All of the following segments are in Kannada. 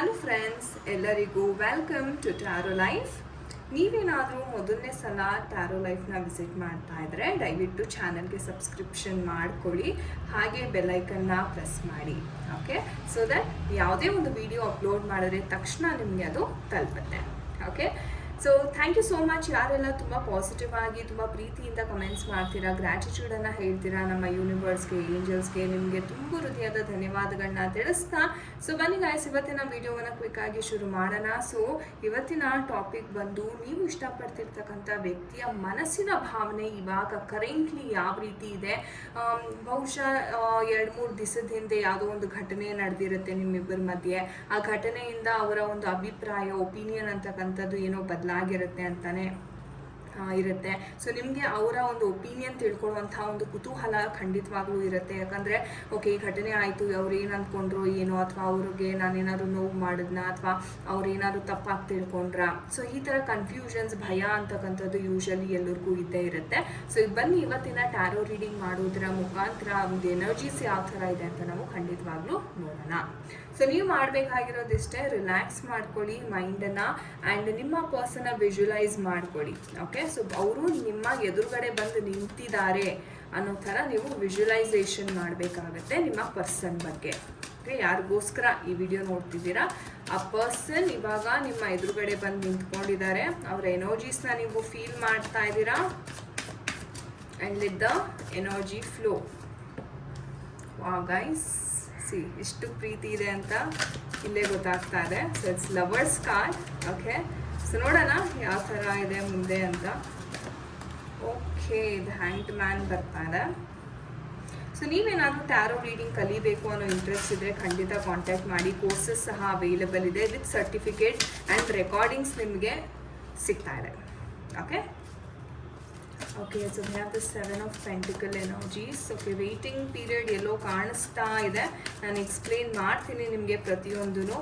ಹಲೋ ಫ್ರೆಂಡ್ಸ್ ಎಲ್ಲರಿಗೂ ವೆಲ್ಕಮ್ ಟು ಟ್ಯಾರೋ ಲೈಫ್ ನೀವೇನಾದರೂ ಮೊದಲನೇ ಸಲ ಟ್ಯಾರೋ ಲೈಫ್ನ ವಿಸಿಟ್ ಮಾಡ್ತಾ ಇದ್ರೆ ದಯವಿಟ್ಟು ಚಾನಲ್ಗೆ ಸಬ್ಸ್ಕ್ರಿಪ್ಷನ್ ಮಾಡ್ಕೊಳ್ಳಿ, ಹಾಗೆ ಬೆಲ್ಲೈಕನ್ನ ಪ್ರೆಸ್ ಮಾಡಿ ಓಕೆ ಸೊ ದಟ್ ಯಾವುದೇ ಒಂದು ವಿಡಿಯೋ ಅಪ್ಲೋಡ್ ಮಾಡಿದ್ರೆ ತಕ್ಷಣ ನಿಮಗೆ ಅದು ತಲುಪುತ್ತೆ okay so thank you so much ಯಾರೆಲ್ಲ ತುಂಬ ಪಾಸಿಟಿವ್ ಆಗಿ, ತುಂಬ ಪ್ರೀತಿಯಿಂದ ಕಮೆಂಟ್ಸ್ ಮಾಡ್ತೀರಾ ಗ್ರ್ಯಾಟಿಟ್ಯೂಡನ್ನು ಹೇಳ್ತೀರಾ ನಮ್ಮ ಯೂನಿವರ್ಸ್ಗೆ ಏಂಜಲ್ಸ್ಗೆ ನಿಮಗೆ ತುಂಬ ಹೃದಯದ ಧನ್ಯವಾದಗಳನ್ನ ತಿಳಿಸ್ತಾ. ಸೊ ಬನ್ನಿ ಗಾಯಸ್ ಇವತ್ತಿನ ವಿಡಿಯೋವನ್ನು ಕ್ವಿಕ್ ಆಗಿ ಶುರು ಮಾಡೋಣ. ಸೊ ಇವತ್ತಿನ ಟಾಪಿಕ್ ಬಂದು ನೀವು ಇಷ್ಟಪಡ್ತಿರ್ತಕ್ಕಂಥ ವ್ಯಕ್ತಿಯ ಮನಸ್ಸಿನ ಭಾವನೆ ಇವಾಗ ಕರೆಂಟ್ಲಿ ಯಾವ ರೀತಿ ಇದೆ? ಬಹುಶಃ ಎರಡು ಮೂರು ದಿವಸದ ಹಿಂದೆ ಯಾವುದೋ ಒಂದು ಘಟನೆ ನಡೆದಿರುತ್ತೆ ನಿಮ್ಮಿಬ್ಬರ ಮಧ್ಯೆ. ಆ ಘಟನೆಯಿಂದ ಅವರ ಒಂದು ಅಭಿಪ್ರಾಯ ಒಪಿನಿಯನ್ ಅಂತಕ್ಕಂಥದ್ದು ಏನೋ ಬದಲಾಗಿರುತ್ತೆ ಅಂತಾನೆ ಆ, ಇರುತ್ತೆ. ಸೊ ನಿಮಗೆ ಅವರ ಒಂದು ಒಪಿನಿಯನ್ ತಿಳ್ಕೊಳ್ಳುವಂಥ ಒಂದು ಕುತೂಹಲ ಖಂಡಿತವಾಗ್ಲೂ ಇರುತ್ತೆ. ಯಾಕಂದರೆ ಓಕೆ ಈ ಘಟನೆ ಆಯಿತು, ಅವ್ರು ಏನು ಅಂದ್ಕೊಂಡ್ರು ಏನೋ, ಅಥವಾ ಅವ್ರಿಗೆ ನಾನೇನಾದ್ರು ನೋವು ಮಾಡಿದ್ನ, ಅಥವಾ ಅವ್ರು ಏನಾದ್ರು ತಪ್ಪಾಗಿ ತಿಳ್ಕೊಂಡ್ರ. ಸೊ ಈ ಥರ ಕನ್ಫ್ಯೂಷನ್ಸ್ ಭಯ ಅಂತಕ್ಕಂಥದ್ದು ಯೂಶಲಿ ಎಲ್ಲರಿಗೂ ಇದ್ದೇ ಇರುತ್ತೆ. ಸೊ ಈಗ ಬನ್ನಿ, ಇವತ್ತಿನ ಟ್ಯಾರೋ ರೀಡಿಂಗ್ ಮಾಡೋದ್ರ ಮುಖಾಂತರ ಒಂದು ಎನರ್ಜೀಸ್ ಯಾವ ಥರ ಇದೆ ಅಂತ ನಾವು ಖಂಡಿತವಾಗ್ಲೂ ನೋಡೋಣ. ಸೊ ನೀವು ಮಾಡಬೇಕಾಗಿರೋದಿಷ್ಟೇ ರಿಲ್ಯಾಕ್ಸ್ ಮಾಡ್ಕೊಳ್ಳಿ ಮೈಂಡನ್ನು ಆ್ಯಂಡ್ ನಿಮ್ಮ ಪರ್ಸನ್ನ ವಿಜುವಲೈಸ್ ಮಾಡ್ಕೊಳ್ಳಿ. ಓಕೆ ಸೊ ಅವರು ನಿಮ್ಮ ಎದುರುಗಡೆ ಬಂದು ನಿಂತಿದ್ದಾರೆ ಅನ್ನೋ ಥರ ನೀವು ವಿಜುವಲೈಸೇಷನ್ ಮಾಡಬೇಕಾಗತ್ತೆ ನಿಮ್ಮ ಪರ್ಸನ್ ಬಗ್ಗೆ. ಓಕೆ ಯಾರಿಗೋಸ್ಕರ ಈ ವಿಡಿಯೋ ನೋಡ್ತಿದ್ದೀರಾ? ಆ ಪರ್ಸನ್ ಇವಾಗ ನಿಮ್ಮ ಎದುರುಗಡೆ ಬಂದು ನಿಂತ್ಕೊಂಡಿದ್ದಾರೆ. ಅವರ ಎನರ್ಜೀಸ್ನ ನೀವು ಫೀಲ್ ಮಾಡ್ತಾ ಇದ್ದೀರಾ? And let the energy flow ವಾ ಗೈಸ್ ಸಿ ಇಷ್ಟು ಪ್ರೀತಿ ಇದೆ ಅಂತ ಇಲ್ಲೇ ಗೊತ್ತಾಗ್ತಾ ಇದೆ. So it's lovers card okay so ನೋಡೋಣ, ಯಾವ ಥರ ಇದೆ ಮುಂದೆ ಅಂತ. ಓಕೆ ಇದು ಹ್ಯಾಂಡ್ ಮ್ಯಾನ್ ಬರ್ತಾರೆ ಸೊ ನೀವೇನಾದರೂ ಟ್ಯಾರೋ ರೀಡಿಂಗ್ ಕಲಿಬೇಕು ಅನ್ನೋ ಇಂಟ್ರೆಸ್ಟ್ ಇದ್ದರೆ ಖಂಡಿತ ಕಾಂಟ್ಯಾಕ್ಟ್ ಮಾಡಿ. ಕೋರ್ಸಸ್ ಸಹ ಅವೈಲೇಬಲ್ ಇದೆ ವಿತ್ ಸರ್ಟಿಫಿಕೇಟ್ ಆ್ಯಂಡ್ ರೆಕಾರ್ಡಿಂಗ್ಸ್ ನಿಮಗೆ ಸಿಗ್ತಾ ಇದೆ. Okay okay so we have the seven of pentacle energies okay waiting period ಎಲ್ಲೋ ಕಾಣಿಸ್ತಾ ಇದೆ. ನಾನು ಎಕ್ಸ್ಪ್ಲೇನ್ ಮಾಡ್ತೀನಿ ನಿಮಗೆ ಪ್ರತಿಯೊಂದೂ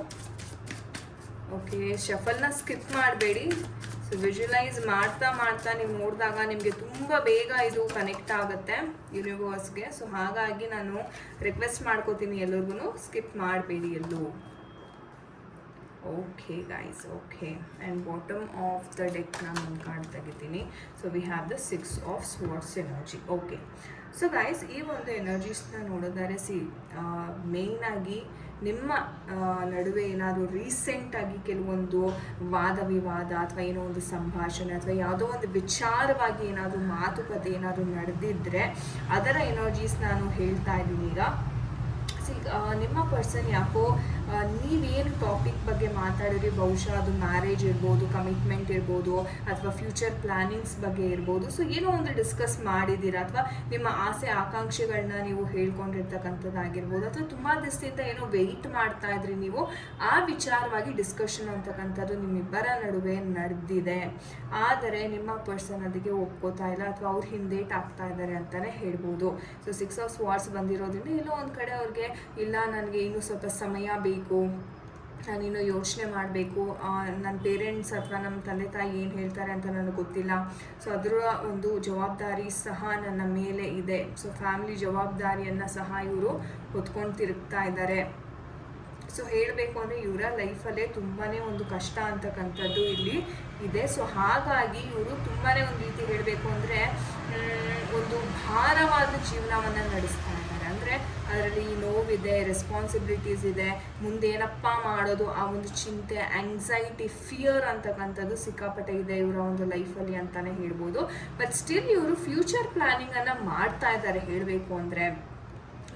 ಓಕೆ ಶಫಲ್ನ ಸ್ಕಿಪ್ ಮಾಡಬೇಡಿ. ಸೊ ವಿಜುವಲೈಸ್ ಮಾಡ್ತಾ ಮಾಡ್ತಾ ನೀವು ನೋಡಿದಾಗ ನಿಮಗೆ ತುಂಬ ಬೇಗ ಇದು ಕನೆಕ್ಟ್ ಆಗುತ್ತೆ ಯೂನಿವರ್ಸ್ಗೆ ಸೊ ಹಾಗಾಗಿ ನಾನು ರಿಕ್ವೆಸ್ಟ್ ಮಾಡ್ಕೋತೀನಿ ಎಲ್ಲರಿಗೂ ಸ್ಕಿಪ್ ಮಾಡಬೇಡಿ ಎಲ್ಲೂ. Okay guys okay and bottom of the deck ನಾನು ಒಂದು ಕಾರ್ಡ್ ತೆಗಿತೀನಿ. So we have the six of swords energy okay so guys ಈ ಒಂದು ಎನರ್ಜೀಸ್ನ ನೋಡೋದಾರೆ ಸಿ ಮೇಯ್ನಾಗಿ ನಿಮ್ಮ ನಡುವೆ ಏನಾದರೂ ರೀಸೆಂಟಾಗಿ ಕೆಲವೊಂದು ವಾದ ವಿವಾದ ಅಥವಾ ಏನೋ ಒಂದು ಸಂಭಾಷಣೆ ಅಥವಾ ಯಾವುದೋ ಒಂದು ವಿಚಾರವಾಗಿ ಏನಾದರೂ ಮಾತುಕತೆ ಏನಾದರೂ ನಡೆದಿದ್ದರೆ ಅದರ ಎನರ್ಜೀಸ್ ನಾನು ಹೇಳ್ತಾ ಇದ್ದೀನಿ ಈಗ. ನಿಮ್ಮ ಪರ್ಸನ್ ಯಾಕೋ ನೀವೇನು ಟಾಪಿಕ್ ಬಗ್ಗೆ ಮಾತಾಡಿದ್ರಿ? ಬಹುಶಃ ಅದು ಮ್ಯಾರೇಜ್ ಇರ್ಬೋದು ಕಮಿಟ್ಮೆಂಟ್ ಇರ್ಬೋದು, ಅಥವಾ ಫ್ಯೂಚರ್ ಪ್ಲಾನಿಂಗ್ಸ್ ಬಗ್ಗೆ ಇರ್ಬೋದು. ಸೊ ಏನೋ ಒಂದು ಡಿಸ್ಕಸ್ ಮಾಡಿದ್ದೀರಾ? ಅಥವಾ ನಿಮ್ಮ ಆಸೆ ಆಕಾಂಕ್ಷೆಗಳನ್ನ ನೀವು ಹೇಳ್ಕೊಂಡಿರ್ತಕ್ಕಂಥದ್ದಾಗಿರ್ಬೋದು. ಅಥವಾ ತುಂಬ ದಿವಸದಿಂದ ಏನೋ ವೆಯ್ಟ್ ಮಾಡ್ತಾ ಇದ್ರಿ ನೀವು, ಆ ವಿಚಾರವಾಗಿ ಡಿಸ್ಕಷನ್ ಅಂತಕ್ಕಂಥದ್ದು ನಿಮ್ಮಿಬ್ಬರ ನಡುವೆ ನಡೆದಿದೆ. ಆದರೆ ನಿಮ್ಮ ಪರ್ಸನ್ ಅದಕ್ಕೆ ಒಪ್ಕೋತಾ ಇಲ್ಲ, ಅಥವಾ ಅವ್ರು ಹಿಂದೇಟ್ ಆಗ್ತಾ ಇದ್ದಾರೆ ಅಂತಲೇ ಹೇಳ್ಬೋದು. ಸೊ ಸಿಕ್ಸ್ ಆಫ್ ವಾರ್ಸ್ ಬಂದಿರೋದ್ರಿಂದ ಎಲ್ಲೋ ಒಂದು ಕಡೆ ಅವ್ರಿಗೆ, ಇಲ್ಲ, ನನಗೆ ಇನ್ನೂ ಸ್ವಲ್ಪ ಸಮಯ ಬೇಕು ನಾನಿನ್ನು ಯೋಚನೆ ಮಾಡಬೇಕು ನನ್ನ ಪೇರೆಂಟ್ಸ್ ಅಥವಾ ನಮ್ಮ ತಂದೆ ತಾಯಿ ಏನು ಹೇಳ್ತಾರೆ ಅಂತ ನನಗೆ ಗೊತ್ತಿಲ್ಲ. ಸೊ ಅದರ ಒಂದು ಜವಾಬ್ದಾರಿ ಸಹ ನನ್ನ ಮೇಲೆ ಇದೆ. ಸೊ ಫ್ಯಾಮಿಲಿ ಜವಾಬ್ದಾರಿಯನ್ನು ಸಹ ಇವರು ಹೊತ್ಕೊಂಡು ತಿರುಗ್ತಾ ಇದ್ದಾರೆ. ಸೊ ಹೇಳಬೇಕು ಅಂದರೆ ಇವರ ಲೈಫಲ್ಲೇ ತುಂಬಾ ಒಂದು ಕಷ್ಟ ಅಂತಕ್ಕಂಥದ್ದು ಇಲ್ಲಿ ಇದೆ. ಸೊ ಹಾಗಾಗಿ ಇವರು ತುಂಬಾ ಒಂದು ರೀತಿ ಹೇಳಬೇಕು ಅಂದರೆ ಒಂದು ಭಾರವಾದ ಜೀವನವನ್ನು ನಡೆಸ್ತಾ ಇದ್ದಾರೆ ಅಂದರೆ ಅದರಲ್ಲಿ ನೋವಿದೆ ರೆಸ್ಪಾನ್ಸಿಬಿಲಿಟೀಸ್ ಇದೆ, ಮುಂದೇನಪ್ಪ ಮಾಡೋದು, ಆ ಒಂದು ಚಿಂತೆ ಆಂಗ್ಸೈಟಿ ಫಿಯರ್ ಅಂತಕ್ಕಂಥದ್ದು ಸಿಕ್ಕಾಪಟ್ಟೆ ಇದೆ ಇವರ ಒಂದು ಲೈಫಲ್ಲಿ ಅಂತಲೇ ಹೇಳ್ಬೋದು. ಬಟ್ ಸ್ಟಿಲ್ ಇವರು ಫ್ಯೂಚರ್ ಪ್ಲ್ಯಾನಿಂಗನ್ನು ಮಾಡ್ತಾ ಇದ್ದಾರೆ ಹೇಳಬೇಕು ಅಂದರೆ.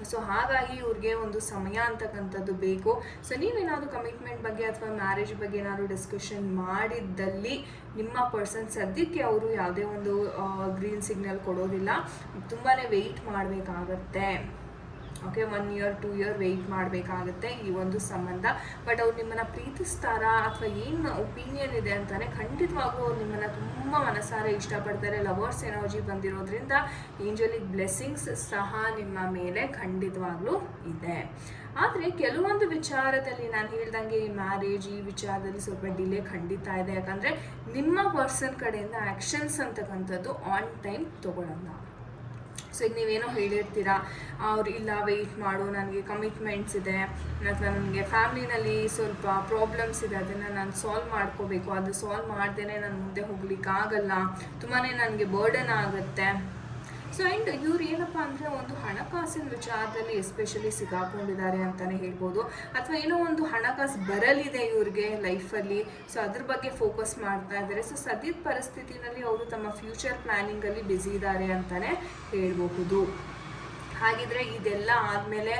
ಸೊ ಹಾಗಾಗಿ ಇವ್ರಿಗೆ ಒಂದು ಸಮಯ ಅಂತಕ್ಕಂಥದ್ದು ಬೇಕು. ಸೊ ನೀವೇನಾದರೂ ಕಮಿಟ್ಮೆಂಟ್ ಬಗ್ಗೆ ಅಥವಾ ಮ್ಯಾರೇಜ್ ಬಗ್ಗೆ ಏನಾದರೂ ಡಿಸ್ಕಷನ್ ಮಾಡಿದ್ದಲ್ಲಿ ನಿಮ್ಮ ಪರ್ಸನ್ ಸದ್ಯಕ್ಕೆ ಅವರು ಯಾವುದೇ ಒಂದು ಗ್ರೀನ್ ಸಿಗ್ನಲ್ ಕೊಡೋದಿಲ್ಲ. ತುಂಬಾ ವೆಯ್ಟ್ ಮಾಡಬೇಕಾಗತ್ತೆ. Okay one year two year wait ಮಾಡಬೇಕಾಗುತ್ತೆ ಈ ಒಂದು ಸಂಬಂಧ. ಬಟ್ ಅವ್ರು ನಿಮ್ಮನ್ನು ಪ್ರೀತಿಸ್ತಾರಾ ಅಥವಾ ಏನು ಒಪಿನಿಯನ್ ಇದೆ ಅಂತಾನೆ ಖಂಡಿತವಾಗ್ಲೂ ಅವ್ರು ನಿಮ್ಮನ್ನು ತುಂಬ ಮನಸಾರೆ ಇಷ್ಟಪಡ್ತಾರೆ. ಲವರ್ಸ್ ಎನರ್ಜಿ ಬಂದಿರೋದ್ರಿಂದ ಏಂಜಲಿಕ್ ಬ್ಲೆಸ್ಸಿಂಗ್ಸ್ ಸಹ ನಿಮ್ಮ ಮೇಲೆ ಖಂಡಿತವಾಗ್ಲೂ ಇದೆ. ಆದರೆ ಕೆಲವೊಂದು ವಿಚಾರದಲ್ಲಿ ನಾನು ಹೇಳ್ದಂಗೆ ಈ ಮ್ಯಾರೇಜ್ ಈ ವಿಚಾರದಲ್ಲಿ ಸ್ವಲ್ಪ ಡಿಲೇ ಖಂಡಿತ ಇದೆ. ಯಾಕಂದರೆ ನಿಮ್ಮ ಪರ್ಸನ್ ಕಡೆಯಿಂದ ಆ್ಯಕ್ಷನ್ಸ್ ಅಂತಕ್ಕಂಥದ್ದು ಆನ್ ಟೈಮ್ ತೊಗೊಳಲ್ಲ. ಸೊ ಈಗ ನೀವೇನೋ ಹೇಳಿರ್ತೀರಾ ಅವ್ರು ಇಲ್ಲ ವೆಯ್ಟ್ ಮಾಡು, ನನಗೆ ಕಮಿಟ್ಮೆಂಟ್ಸ್ ಇದೆ ಅಥವಾ ನನಗೆ ಫ್ಯಾಮ್ಲಿನಲ್ಲಿ ಸ್ವಲ್ಪ ಪ್ರಾಬ್ಲಮ್ಸ್ ಇದೆ, ಅದನ್ನು ನಾನು ಸಾಲ್ವ್ ಮಾಡ್ಕೋಬೇಕು. ಅದು ಸಾಲ್ವ್ ಮಾಡ್ದೇ ನಾನು ಮುಂದೆ ಹೋಗ್ಲಿಕ್ಕೆ ಆಗಲ್ಲ ತುಂಬಾ ನನಗೆ ಬರ್ಡನ್ ಆಗುತ್ತೆ. ಸೊ ಆ್ಯಂಡ್ ಇವ್ರು ಏನಪ್ಪ ಅಂದರೆ ಒಂದು ಹಣಕಾಸಿನ ವಿಚಾರದಲ್ಲಿ ಎಸ್ಪೆಷಲಿ ಸಿಗಾಕೊಂಡಿದ್ದಾರೆ ಅಂತಲೇ ಹೇಳ್ಬೋದು. ಅಥವಾ ಏನೋ ಒಂದು ಹಣಕಾಸು ಬರಲಿದೆ ಇವ್ರಿಗೆ ಲೈಫಲ್ಲಿ ಸೊ ಅದ್ರ ಬಗ್ಗೆ ಫೋಕಸ್ ಮಾಡ್ತಾ ಇದ್ದಾರೆ. ಸೊ ಸದ್ಯದ ಪರಿಸ್ಥಿತಿನಲ್ಲಿ ಅವರು ತಮ್ಮ ಫ್ಯೂಚರ್ ಪ್ಲಾನಿಂಗಲ್ಲಿ ಬ್ಯುಸಿ ಇದ್ದಾರೆ ಅಂತಲೇ ಹೇಳ್ಬಹುದು. ಹಾಗಿದ್ರೆ ಇದೆಲ್ಲ ಆದಮೇಲೆ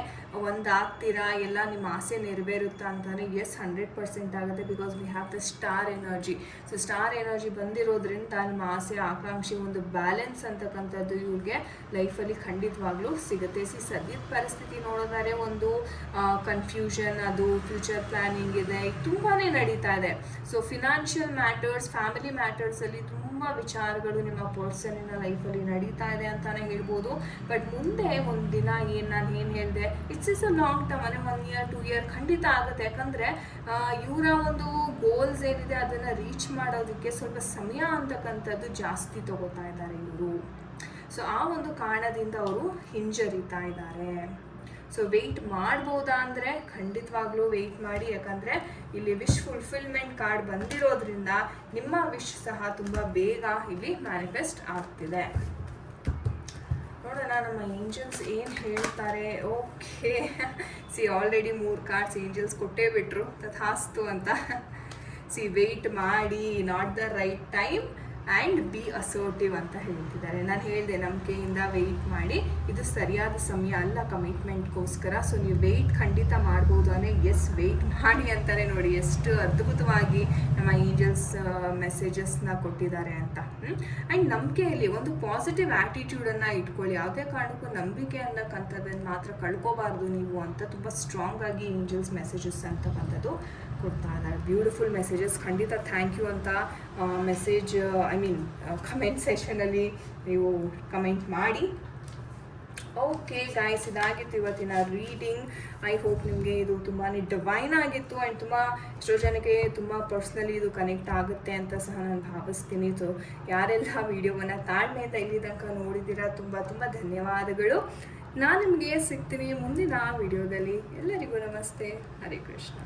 ಒಂದಾಗ್ತೀರಾ ಎಲ್ಲ ನಿಮ್ಮ ಆಸೆ ನೆರವೇರುತ್ತಾ ಅಂತಾನೆ ಎಸ್ ಹಂಡ್ರೆಡ್ ಪರ್ಸೆಂಟ್ ಆಗುತ್ತೆ because we have the star energy so star energy ಬಂದಿರೋದ್ರಿಂದ ನಿಮ್ಮ ಆಸೆ, ಆಕಾಂಕ್ಷೆ ಒಂದು ಬ್ಯಾಲೆನ್ಸ್ ಅಂತಕ್ಕಂಥದ್ದು ಇವ್ರಿಗೆ ಲೈಫಲ್ಲಿ ಖಂಡಿತವಾಗ್ಲೂ ಸಿಗುತ್ತೆ. ಸಿ ಸದ್ಯದ ಪರಿಸ್ಥಿತಿ ನೋಡೋದಾದ್ರೆ ಒಂದು ಕನ್ಫ್ಯೂಷನ್ ಅದು ಫ್ಯೂಚರ್ ಪ್ಲ್ಯಾನಿಂಗ್ ಇದೆ ತುಂಬಾ ನಡೀತಾ ಇದೆ. ಸೊ ಫಿನಾನ್ಷಿಯಲ್ ಮ್ಯಾಟರ್ಸ್ ಫ್ಯಾಮಿಲಿ ಮ್ಯಾಟರ್ಸಲ್ಲಿ ತುಂಬ ವಿಚಾರಗಳು ನಿಮ್ಮ ಪರ್ಸನಿನ ಲೈಫಲ್ಲಿ ನಡೀತಾ ಇದೆ ಅಂತಾನೆ ಹೇಳ್ಬೋದು. ಬಟ್ ಮುಂದೆ ಒಂದು ದಿನ ಏನು ನಾನು ಏನು ಹೇಳಿದೆ it's is a long term ಅಂದರೆ ಒನ್ ಇಯರ್ ಟೂ ಇಯರ್ ಖಂಡಿತ ಆಗುತ್ತೆ. ಯಾಕಂದರೆ ಇವರ ಒಂದು ಗೋಲ್ಸ್ ಏನಿದೆ ಅದನ್ನು ರೀಚ್ ಮಾಡೋದಕ್ಕೆ ಸ್ವಲ್ಪ ಸಮಯ ಅಂತಕ್ಕಂಥದ್ದು ಜಾಸ್ತಿ ತಗೋತಾ ಇದ್ದಾರೆ ಇವರು. ಸೊ ಆ ಒಂದು ಕಾರಣದಿಂದ ಅವರು ಹಿಂಜರಿತಾ ಇದ್ದಾರೆ. ಸೊ ವೆಯ್ಟ್ ಮಾಡ್ಬೋದಾ ಅಂದರೆ ಖಂಡಿತವಾಗ್ಲೂ ವೆಯ್ಟ್ ಮಾಡಿ. ಯಾಕಂದರೆ ಇಲ್ಲಿ ವಿಶ್ ಫುಲ್ಫಿಲ್ಮೆಂಟ್ ಕಾರ್ಡ್ ಬಂದಿರೋದ್ರಿಂದ ನಿಮ್ಮ ವಿಶ್ ಸಹ ತುಂಬ ಬೇಗ ಇಲ್ಲಿ ಮ್ಯಾನಿಫೆಸ್ಟ್ ಆಗ್ತಿದೆ. ನೋಡೋಣ ನಮ್ಮ ಏಂಜಲ್ಸ್ ಏನು ಹೇಳ್ತಾರೆ. ಓಕೆ ಸಿ ಆಲ್ರೆಡಿ ಮೂರು ಕಾರ್ಡ್ಸ್ ಏಂಜಲ್ಸ್ ಕೊಟ್ಟೇ ಬಿಟ್ರು. ತಥಾಸ್ತು ಅಂತ. ಸಿ ವೆಯ್ಟ್ ಮಾಡಿ. Not the right time and be assertive ಅಂತ ಹೇಳ್ತಿದ್ದಾರೆ. ನಾನು ಹೇಳಿದೆ ನಂಬಿಕೆಯಿಂದ ವೆಯ್ಟ್ ಮಾಡಿ. ಇದು ಸರಿಯಾದ ಸಮಯ ಅಲ್ಲ ಕಮಿಟ್ಮೆಂಟ್ಗೋಸ್ಕರ ಸೊ ನೀವು ವೆಯ್ಟ್ ಖಂಡಿತ ಮಾಡ್ಬೋದು ಅಂದರೆ ಎಸ್ ವೆಯ್ಟ್ ಮಾಡಿ ಅಂತಾನೆ ನೋಡಿ ಎಷ್ಟು ಅದ್ಭುತವಾಗಿ ನಮ್ಮ ಏಂಜಲ್ಸ್ ಮೆಸೇಜಸ್ನ ಕೊಟ್ಟಿದ್ದಾರೆ ಅಂತ. ಆ್ಯಂಡ್ ನಂಬಿಕೆಯಲ್ಲಿ ಒಂದು ಪಾಸಿಟಿವ್ ಆ್ಯಟಿಟ್ಯೂಡನ್ನು ಇಟ್ಕೊಳ್ಳಿ. ಯಾವುದೇ ಕಾರಣಕ್ಕೂ ನಂಬಿಕೆ ಅನ್ನಕ್ಕಂಥದ್ದನ್ನು ಮಾತ್ರ ಕಳ್ಕೋಬಾರ್ದು ನೀವು ಅಂತ ತುಂಬ ಸ್ಟ್ರಾಂಗಾಗಿ ಏಂಜಲ್ಸ್ ಮೆಸೇಜಸ್ ಅಂತಕ್ಕಂಥದ್ದು ಕೊಡ್ತಾ ಇದ್ದಾರೆ. ಬ್ಯೂಟಿಫುಲ್ ಮೆಸೇಜಸ್ ಖಂಡಿತ ಥ್ಯಾಂಕ್ ಯು ಅಂತ ಮೆಸೇಜ್ ಐ ಮೀನ್ ಕಮೆಂಟ್ ಸೆಷನಲ್ಲಿ ನೀವು ಕಮೆಂಟ್ ಮಾಡಿ. ಓಕೆ ಗಾಯ್ಸ್ ಇದಾಗಿತ್ತು ಇವತ್ತಿನ ರೀಡಿಂಗ್ ಐ ಹೋಪ್ ನಿಮಗೆ ಇದು ತುಂಬಾ ಡಿವೈನ್ ಆಗಿತ್ತು ಆ್ಯಂಡ್ ತುಂಬ ಎಷ್ಟೋ ಜನಕ್ಕೆ ತುಂಬ ಪರ್ಸ್ನಲಿ ಇದು ಕನೆಕ್ಟ್ ಆಗುತ್ತೆ ಅಂತ ಸಹ ನಾನು ಭಾವಿಸ್ತೀನಿ. ಸೊ ಯಾರೆಲ್ಲ ವಿಡಿಯೋವನ್ನು ತಾಳ್ಮೆಯಿಂದ ಇಲ್ಲಿ ತನಕ ನೋಡಿದ್ದೀರಾ, ತುಂಬ ತುಂಬ ಧನ್ಯವಾದಗಳು. ನಾನು ನಿಮಗೆ ಸಿಗ್ತೀನಿ ಮುಂದಿನ ವಿಡಿಯೋದಲ್ಲಿ ಎಲ್ಲರಿಗೂ ನಮಸ್ತೆ. ಹರೇ ಕೃಷ್ಣ.